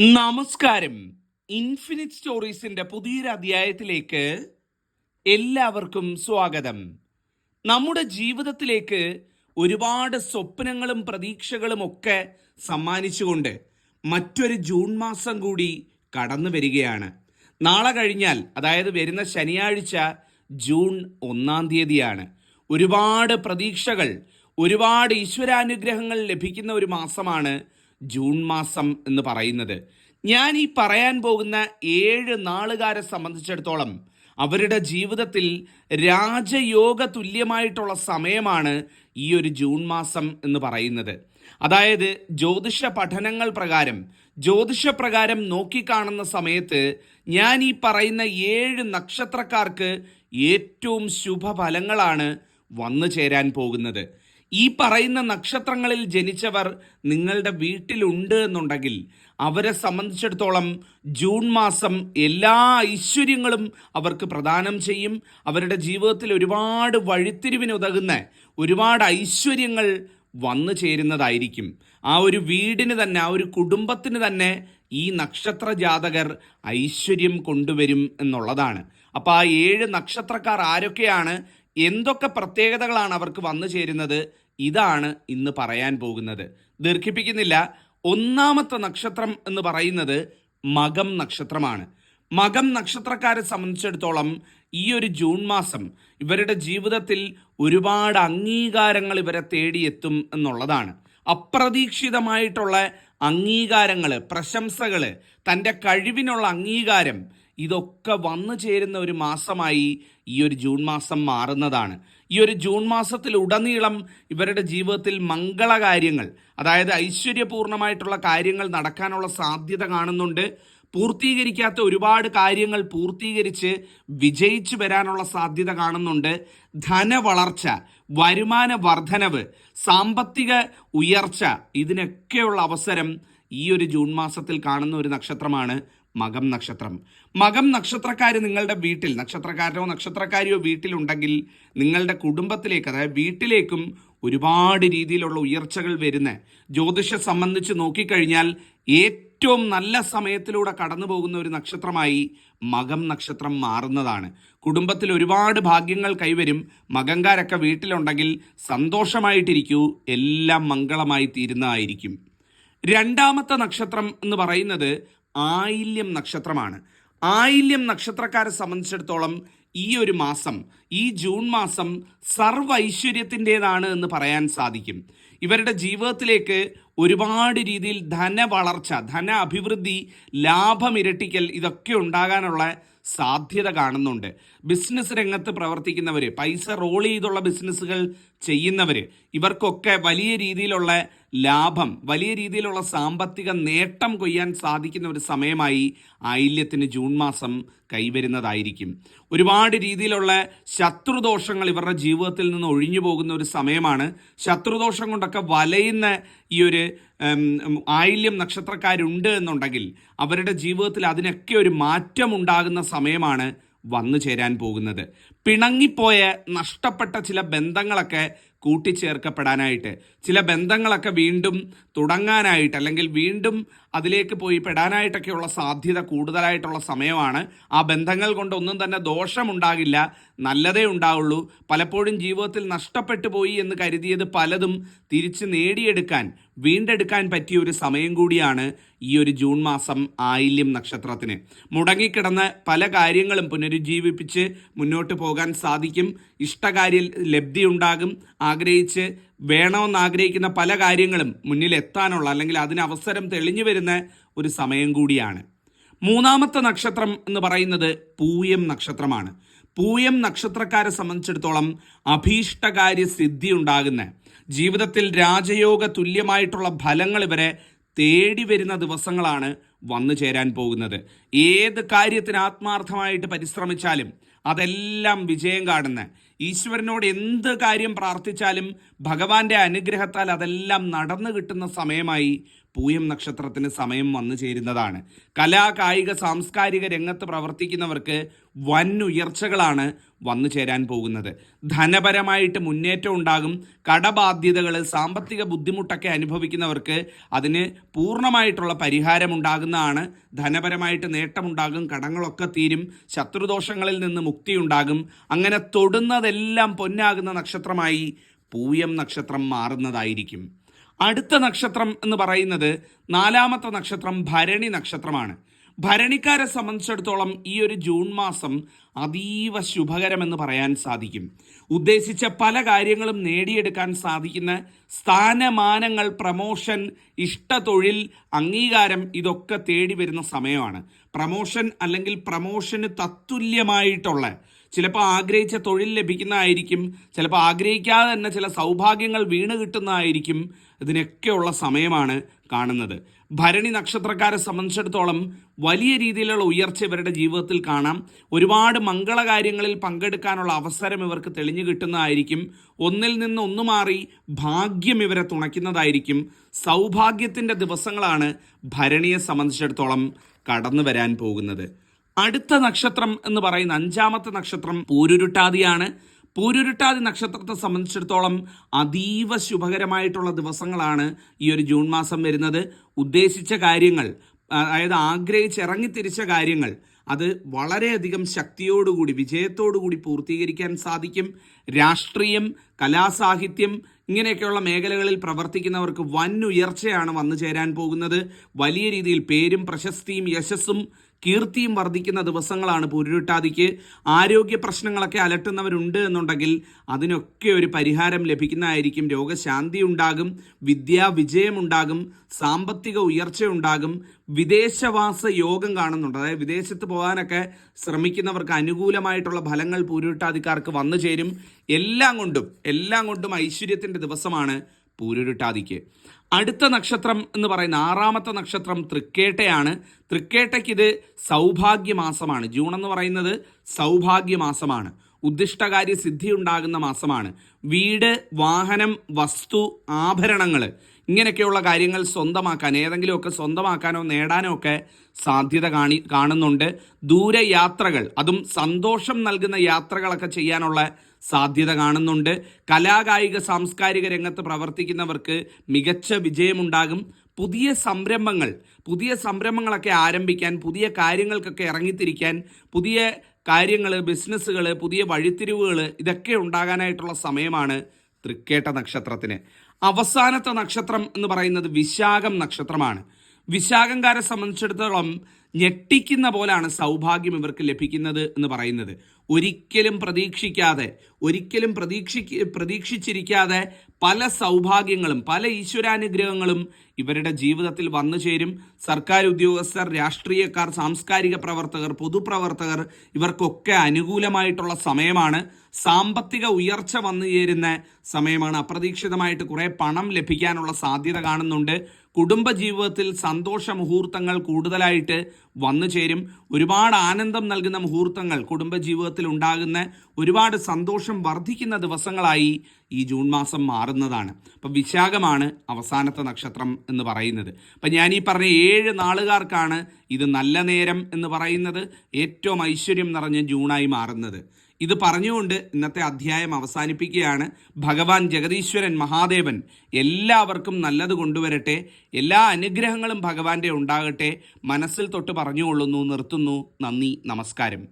നമസ്കാരം. ഇൻഫിനിറ്റ് സ്റ്റോറീസിന്റെ പുതിയൊരു അധ്യായത്തിലേക്ക് എല്ലാവർക്കും സ്വാഗതം. നമ്മുടെ ജീവിതത്തിലേക്ക് ഒരുപാട് സ്വപ്നങ്ങളും പ്രതീക്ഷകളും ഒക്കെ സമ്മാനിച്ചുകൊണ്ട് മറ്റൊരു ജൂൺ മാസം കൂടി കടന്നു വരികയാണ്. നാളെ കഴിഞ്ഞാൽ അതായത് വരുന്ന ശനിയാഴ്ച ജൂൺ ഒന്നാം തീയതിയാണ്. ഒരുപാട് പ്രതീക്ഷകൾ ഒരുപാട് ഈശ്വരാനുഗ്രഹങ്ങൾ ലഭിക്കുന്ന ഒരു മാസമാണ് ജൂൺ മാസം എന്ന് പറയുന്നത്. ഞാൻ ഈ പറയാൻ പോകുന്ന ഏഴ് നാളുകാരെ സംബന്ധിച്ചിടത്തോളം അവരുടെ ജീവിതത്തിൽ രാജയോഗ തുല്യമായിട്ടുള്ള സമയമാണ് ഈ ഒരു ജൂൺ മാസം എന്ന് പറയുന്നത്. അതായത് ജ്യോതിഷ പഠനങ്ങൾ പ്രകാരം ജ്യോതിഷ പ്രകാരം നോക്കിക്കാണുന്ന സമയത്ത് ഞാൻ ഈ പറയുന്ന ഏഴ് നക്ഷത്രക്കാർക്ക് ഏറ്റവും ശുഭഫലങ്ങളാണ് വന്നു ചേരാൻ പോകുന്നത്. ഈ പറയുന്ന നക്ഷത്രങ്ങളിൽ ജനിച്ചവർ നിങ്ങളുടെ വീട്ടിലുണ്ട് എന്നുണ്ടെങ്കിൽ അവരെ സംബന്ധിച്ചിടത്തോളം ജൂൺ മാസം എല്ലാ ഐശ്വര്യങ്ങളും അവർക്ക് പ്രദാനം ചെയ്യും. അവരുടെ ജീവിതത്തിൽ ഒരുപാട് വഴിത്തിരിവിനുതകുന്ന ഒരുപാട് ഐശ്വര്യങ്ങൾ വന്നു ചേരുന്നതായിരിക്കും. ആ ഒരു വീടിന് തന്നെ ആ ഒരു കുടുംബത്തിന് തന്നെ ഈ നക്ഷത്ര ജാതകർ ഐശ്വര്യം കൊണ്ടുവരും എന്നുള്ളതാണ്. അപ്പോൾ ആ ഏഴ് നക്ഷത്രക്കാർ ആരൊക്കെയാണ്? എന്തൊക്കെ പ്രത്യേകതകളാണ് അവർക്ക് വന്നു ചേരുന്നത്? ഇതാണ് ഇന്ന് പറയാൻ പോകുന്നത്. ദീർഘിപ്പിക്കുന്നില്ല. ഒന്നാമത്തെ നക്ഷത്രം എന്ന് പറയുന്നത് മകം നക്ഷത്രമാണ്. മകം നക്ഷത്രക്കാരെ സംബന്ധിച്ചിടത്തോളം ഈ ഒരു ജൂൺ മാസം ഇവരുടെ ജീവിതത്തിൽ ഒരുപാട് അംഗീകാരങ്ങൾ ഇവരെ തേടിയെത്തും എന്നുള്ളതാണ്. അപ്രതീക്ഷിതമായിട്ടുള്ള അംഗീകാരങ്ങൾ പ്രശംസകൾ തന്റെ കഴിവിനുള്ള അംഗീകാരം ഇതൊക്കെ വന്നു ചേരുന്ന ഒരു മാസമായി ഈ ഒരു ജൂൺ മാസം മാറുന്നതാണ്. ഈ ഒരു ജൂൺ മാസത്തിൽ ഉടനീളം ഇവരുടെ ജീവിതത്തിൽ മംഗളകാര്യങ്ങൾ അതായത് ഐശ്വര്യപൂർണമായിട്ടുള്ള കാര്യങ്ങൾ നടക്കാനുള്ള സാധ്യത കാണുന്നുണ്ട്. പൂർത്തീകരിക്കാത്ത ഒരുപാട് കാര്യങ്ങൾ പൂർത്തീകരിച്ച് വിജയിച്ചു വരാനുള്ള സാധ്യത കാണുന്നുണ്ട്. ധനവളർച്ച വരുമാന വർധനവ് സാമ്പത്തിക ഉയർച്ച ഇതിനൊക്കെയുള്ള അവസരം ഈ ഒരു ജൂൺ മാസത്തിൽ കാണുന്ന ഒരു നക്ഷത്രമാണ്. മകം നക്ഷത്രം. മകം നക്ഷത്രക്കാർ നിങ്ങളുടെ വീട്ടിൽ നക്ഷത്രക്കാരനോ നക്ഷത്രക്കാരിയോ വീട്ടിലുണ്ടെങ്കിൽ നിങ്ങളുടെ കുടുംബത്തിലേക്ക് അതായത് വീട്ടിലേക്കും ഒരുപാട് രീതിയിലുള്ള ഉയർച്ചകൾ വരുന്ന ജ്യോതിഷം സംബന്ധിച്ച് നോക്കിക്കഴിഞ്ഞാൽ ഏറ്റവും നല്ല സമയത്തിലൂടെ കടന്നു പോകുന്ന ഒരു നക്ഷത്രമായി മകം നക്ഷത്രം മാറുന്നതാണ്. കുടുംബത്തിൽ ഒരുപാട് ഭാഗ്യങ്ങൾ കൈവരും. മകങ്കാരൊക്കെ വീട്ടിലുണ്ടെങ്കിൽ സന്തോഷമായിട്ടിരിക്കൂ. എല്ലാം മംഗളമായി തീരുന്നതായിരിക്കും രണ്ടാമത്തെ നക്ഷത്രം എന്ന് പറയുന്നത് ആയില്യം നക്ഷത്രമാണ്. ആയില്യം നക്ഷത്രക്കാരെ സംബന്ധിച്ചിടത്തോളം ഈ ഒരു മാസം ഈ ജൂൺ മാസം സർവ ഐശ്വര്യത്തിന്റെതാണ് എന്ന് പറയാൻ സാധിക്കും. ഇവരുടെ ജീവിതത്തിലേക്ക് ഒരുപാട് രീതിയിൽ ധന വളർച്ച ധന അഭിവൃദ്ധി ലാഭം ഇരട്ടിക്കൽ ഇതൊക്കെ ഉണ്ടാകാനുള്ള സാധ്യത കാണുന്നുണ്ട്. ബിസിനസ് രംഗത്ത് പ്രവർത്തിക്കുന്നവർ പൈസ റോൾ ചെയ്തുള്ള ബിസിനസ്സുകൾ ചെയ്യുന്നവർ ഇവർക്കൊക്കെ വലിയ രീതിയിലുള്ള ലാഭം വലിയ രീതിയിലുള്ള സാമ്പത്തിക നേട്ടം കൊയ്യാൻ സാധിക്കുന്ന ഒരു സമയമായി ആയില്യത്തിന് ജൂൺ മാസം കൈവരുന്നതായിരിക്കും. ഒരുപാട് രീതിയിലുള്ള ശത്രുദോഷങ്ങൾ ഇവരുടെ ജീവിതത്തിൽ നിന്ന് ഒഴിഞ്ഞു പോകുന്ന ഒരു സമയമാണ്. ശത്രുദോഷം കൊണ്ടൊക്കെ വലയുന്ന ഈ ഒരു ആയില്യം നക്ഷത്രക്കാരുണ്ട് എന്നുണ്ടെങ്കിൽ അവരുടെ ജീവിതത്തിൽ അതിനൊക്കെ ഒരു മാറ്റം ഉണ്ടാകുന്ന സമയമാണ് വന്നു ചേരാൻ പോകുന്നത്. പിണങ്ങിപ്പോയ നഷ്ടപ്പെട്ട ചില ബന്ധങ്ങളൊക്കെ കൂട്ടിച്ചേർക്കപ്പെടാനായിട്ട് ചില ബന്ധങ്ങളൊക്കെ വീണ്ടും തുടങ്ങാനായിട്ട് അല്ലെങ്കിൽ വീണ്ടും അതിലേക്ക് പോയി പെടാനായിട്ടൊക്കെയുള്ള സാധ്യത കൂടുതലായിട്ടുള്ള സമയമാണ്. ആ ബന്ധങ്ങൾ കൊണ്ടൊന്നും തന്നെ ദോഷമുണ്ടാകില്ല. നല്ലതേ ഉണ്ടാവുള്ളൂ. പലപ്പോഴും ജീവിതത്തിൽ നഷ്ടപ്പെട്ടു പോയി എന്ന് കരുതിയത് പലതും തിരിച്ച് നേടിയെടുക്കാൻ വീണ്ടെടുക്കാൻ പറ്റിയ ഒരു സമയം കൂടിയാണ് ഈ ഒരു ജൂൺ മാസം ആയില്യം നക്ഷത്രത്തിന്. മുടങ്ങിക്കിടന്ന് പല കാര്യങ്ങളും പുനരുജ്ജീവിപ്പിച്ച് മുന്നോട്ട് പോകാൻ സാധിക്കും. ഇഷ്ടകാര്യ ലബ്ധി ഉണ്ടാകും. ആഗ്രഹിച്ച് വേണമെന്ന് ആഗ്രഹിക്കുന്ന പല കാര്യങ്ങളും മുന്നിൽ എത്താനുള്ള അല്ലെങ്കിൽ അതിന് അവസരം തെളിഞ്ഞു വരുന്ന ഒരു സമയം കൂടിയാണ്. മൂന്നാമത്തെ നക്ഷത്രം എന്ന് പറയുന്നത് പൂയം നക്ഷത്രമാണ്. പൂയം നക്ഷത്രക്കാരെ സംബന്ധിച്ചിടത്തോളം അഭീഷ്ടകാര്യ സിദ്ധി ഉണ്ടാകുന്ന ജീവിതത്തിൽ രാജയോഗ തുല്യമായിട്ടുള്ള ഫലങ്ങൾ ഇവരെ തേടി വരുന്ന ദിവസങ്ങളാണ് വന്നു ചേരാൻ പോകുന്നത്. ഏത് കാര്യത്തിന് ആത്മാർത്ഥമായിട്ട് പരിശ്രമിച്ചാലും അതെല്ലാം വിജയം കാണുന്ന ഈശ്വരനോട് എന്ത് കാര്യം പ്രാർത്ഥിച്ചാലും ഭഗവാന്റെ അനുഗ്രഹത്താൽ അതെല്ലാം നടന്നു കിട്ടുന്ന സമയമായി പൂയം നക്ഷത്രത്തിന് സമയം വന്നു ചേരുന്നതാണ്. കലാ കായിക സാംസ്കാരിക രംഗത്ത് പ്രവർത്തിക്കുന്നവർക്ക് വൻ ഉയർച്ചകളാണ് വന്നു ചേരാൻ പോകുന്നത്. ധനപരമായിട്ട് മുന്നേറ്റം ഉണ്ടാകും. കടബാധ്യതകൾ സാമ്പത്തിക ബുദ്ധിമുട്ടൊക്കെ അനുഭവിക്കുന്നവർക്ക് അതിന് പൂർണമായിട്ടുള്ള പരിഹാരം ഉണ്ടാകുന്നതാണ്. ധനപരമായിട്ട് നേട്ടമുണ്ടാകും. കടങ്ങളൊക്കെ തീരും. ശത്രുദോഷങ്ങളിൽ നിന്ന് മുക്തി ഉണ്ടാകും. അങ്ങനെ തൊടുന്നതെല്ലാം പൊന്നാകുന്ന നക്ഷത്രമായി പൂയം നക്ഷത്രം മാറുന്നതായിരിക്കും. അടുത്ത നക്ഷത്രം എന്ന് പറയുന്നത് നാലാമത്തെ നക്ഷത്രം ഭരണി നക്ഷത്രമാണ്. ഭരണിക്കാരെ സംബന്ധിച്ചിടത്തോളം ഈ ഒരു ജൂൺ മാസം അതീവ ശുഭകരമെന്ന് പറയാൻ സാധിക്കും. ഉദ്ദേശിച്ച പല കാര്യങ്ങളും നേടിയെടുക്കാൻ സാധിക്കുന്ന സ്ഥാനമാനങ്ങൾ പ്രമോഷൻ ഇഷ്ടതൊഴിൽ അംഗീകാരം ഇതൊക്കെ തേടി വരുന്ന സമയമാണ്. പ്രമോഷൻ അല്ലെങ്കിൽ പ്രമോഷന് തത്തുല്യമായിട്ടുള്ള ചിലപ്പോൾ ആഗ്രഹിച്ച തൊഴിൽ ലഭിക്കുന്നതായിരിക്കും ചിലപ്പോൾ ആഗ്രഹിക്കാതെ തന്നെ ചില സൗഭാഗ്യങ്ങൾ വീണ് കിട്ടുന്നതായിരിക്കും ഇതിനൊക്കെയുള്ള സമയമാണ് കാണുന്നത്. ഭരണി നക്ഷത്രക്കാരെ സംബന്ധിച്ചിടത്തോളം വലിയ രീതിയിലുള്ള ഉയർച്ച ഇവരുടെ ജീവിതത്തിൽ കാണാം. ഒരുപാട് മംഗളകാര്യങ്ങളിൽ പങ്കെടുക്കാനുള്ള അവസരം ഇവർക്ക് തെളിഞ്ഞു കിട്ടുന്നതായിരിക്കും. ഒന്നിൽ നിന്ന് ഒന്നു മാറി ഭാഗ്യം ഇവരെ തുണയ്ക്കുന്നതായിരിക്കും. സൗഭാഗ്യത്തിന്റെ ദിവസങ്ങളാണ് ഭരണിയെ സംബന്ധിച്ചിടത്തോളം കടന്നു വരാൻ പോകുന്നത്. അടുത്ത നക്ഷത്രം എന്ന് പറയുന്ന അഞ്ചാമത്തെ നക്ഷത്രം പൂരുരുട്ടാതിയാണ്. പൂരുരുട്ടാതി നക്ഷത്രത്തെ സംബന്ധിച്ചിടത്തോളം അതീവ ശുഭകരമായിട്ടുള്ള ദിവസങ്ങളാണ് ഈ ഒരു ജൂൺ മാസം വരുന്നത്. ഉദ്ദേശിച്ച കാര്യങ്ങൾ അതായത് ആഗ്രഹിച്ച് ഇറങ്ങിത്തിരിച്ച കാര്യങ്ങൾ അത് വളരെയധികം ശക്തിയോടുകൂടി വിജയത്തോടുകൂടി പൂർത്തീകരിക്കാൻ സാധിക്കും. രാഷ്ട്രീയം കലാസാഹിത്യം ഇങ്ങനെയൊക്കെയുള്ള മേഖലകളിൽ പ്രവർത്തിക്കുന്നവർക്ക് വൻ ഉയർച്ചയാണ് വന്നു ചേരാൻ പോകുന്നത്. വലിയ രീതിയിൽ പേരും പ്രശസ്തിയും യശസ്സും കീർത്തിയും വർദ്ധിക്കുന്ന ദിവസങ്ങളാണ് പുരുരുട്ടാതിക്ക് ആരോഗ്യ പ്രശ്നങ്ങളൊക്കെ അലട്ടുന്നവരുണ്ട് എന്നുണ്ടെങ്കിൽ അതിനൊക്കെ ഒരു പരിഹാരം ലഭിക്കുന്നതായിരിക്കും. രോഗശാന്തി ഉണ്ടാകും വിദ്യാ വിജയമുണ്ടാകും സാമ്പത്തിക ഉയർച്ച ഉണ്ടാകും. വിദേശവാസ യോഗം കാണുന്നുണ്ട്. അതായത് വിദേശത്ത് പോകാനൊക്കെ ശ്രമിക്കുന്നവർക്ക് അനുകൂലമായിട്ടുള്ള ഫലങ്ങൾ പൂരുരുട്ടാതിക്കാർക്ക് വന്നു ചേരും എല്ലാം കൊണ്ടും എല്ലാം കൊണ്ടും ഐശ്വര്യത്തിന്റെ ദിവസമാണ് പൂരുരുട്ടാതിക്ക്. അടുത്ത നക്ഷത്രം എന്ന് പറയുന്ന ആറാമത്തെ നക്ഷത്രം തൃക്കേട്ടയാണ്. തൃക്കേട്ടയ്ക്ക് ഇത് സൗഭാഗ്യമാസമാണ്. ജൂൺ എന്ന് പറയുന്നത് സൗഭാഗ്യമാസമാണ്. ഉദ്ദിഷ്ടകാര്യ സിദ്ധി ഉണ്ടാകുന്ന മാസമാണ്. വീട് വാഹനം വസ്തു ആഭരണങ്ങൾ ഇങ്ങനെയൊക്കെയുള്ള കാര്യങ്ങൾ സ്വന്തമാക്കാൻ ഏതെങ്കിലുമൊക്കെ സ്വന്തമാക്കാനോ നേടാനോ ഒക്കെ സാധ്യത കാണി കാണുന്നുണ്ട്. ദൂരയാത്രകൾ അതും സന്തോഷം നൽകുന്ന യാത്രകളൊക്കെ ചെയ്യാനുള്ള സാധ്യത കാണുന്നുണ്ട്. കലാകായിക സാംസ്കാരിക രംഗത്ത് പ്രവർത്തിക്കുന്നവർക്ക് മികച്ച വിജയമുണ്ടാകും. പുതിയ സംരംഭങ്ങൾ പുതിയ സംരംഭങ്ങളൊക്കെ ആരംഭിക്കാൻ പുതിയ കാര്യങ്ങൾക്കൊക്കെ ഇറങ്ങിത്തിരിക്കാൻ പുതിയ കാര്യങ്ങൾ ബിസിനസ്സുകൾ പുതിയ വഴിത്തിരിവുകൾ ഇതൊക്കെ ഉണ്ടാകാനായിട്ടുള്ള സമയമാണ് തൃക്കേട്ട നക്ഷത്രത്തിന്. അവസാനത്തെ നക്ഷത്രം എന്ന് പറയുന്നത് വിശാഖം നക്ഷത്രമാണ്. വിശാഖംകാരെ സംബന്ധിച്ചിടത്തോളം ഞെട്ടിക്കുന്ന പോലാണ് സൗഭാഗ്യം ഇവർക്ക് ലഭിക്കുന്നത് എന്ന് പറയുന്നത്. ഒരിക്കലും പ്രതീക്ഷിക്കാതെ ഒരിക്കലും പ്രതീക്ഷി പ്രതീക്ഷിച്ചിരിക്കാതെ പല സൗഭാഗ്യങ്ങളും പല ഈശ്വരാനുഗ്രഹങ്ങളും ഇവരുടെ ജീവിതത്തിൽ വന്നു ചേരും. സർക്കാർ ഉദ്യോഗസ്ഥർ രാഷ്ട്രീയക്കാർ സാംസ്കാരിക പ്രവർത്തകർ പൊതുപ്രവർത്തകർ ഇവർക്കൊക്കെ അനുകൂലമായിട്ടുള്ള സമയമാണ്. സാമ്പത്തിക ഉയർച്ച വന്നു ചേരുന്ന സമയമാണ്. അപ്രതീക്ഷിതമായിട്ട് കുറേ പണം ലഭിക്കാനുള്ള സാധ്യത കാണുന്നുണ്ട്. കുടുംബജീവിതത്തിൽ സന്തോഷ മുഹൂർത്തങ്ങൾ കൂടുതലായിട്ട് വന്നു ചേരും. ഒരുപാട് ആനന്ദം നൽകുന്ന മുഹൂർത്തങ്ങൾ കുടുംബജീവിതത്തിൽ ഉണ്ടാകുന്ന ഒരുപാട് സന്തോഷം വർദ്ധിക്കുന്ന ദിവസങ്ങളായി ഈ ജൂൺ മാസം മാറുന്നതാണ്. അപ്പം വിശാഖമാണ് അവസാനത്തെ നക്ഷത്രം എന്ന് പറയുന്നത്. അപ്പം ഞാൻ ഈ പറഞ്ഞ ഏഴ് നാളുകാർക്കാണ് ഇത് നല്ല നേരം എന്ന് പറയുന്നത്. ഏറ്റവും ഐശ്വര്യം നിറഞ്ഞ ജൂണായി മാറുന്നത്. ഇത് പറഞ്ഞുകൊണ്ട് ഇന്നത്തെ അധ്യായം അവസാനിപ്പിക്കുകയാണ്. ഭഗവാൻ ജഗദീശ്വരൻ മഹാദേവൻ എല്ലാവർക്കും നല്ലത് കൊണ്ടുവരട്ടെ. എല്ലാ അനുഗ്രഹങ്ങളും ഭഗവാന്റെ ഉണ്ടാകട്ടെ. മനസ്സിൽ തൊട്ട് പറഞ്ഞുകൊള്ളുന്നു നിർത്തുന്നു. നന്ദി നമസ്കാരം.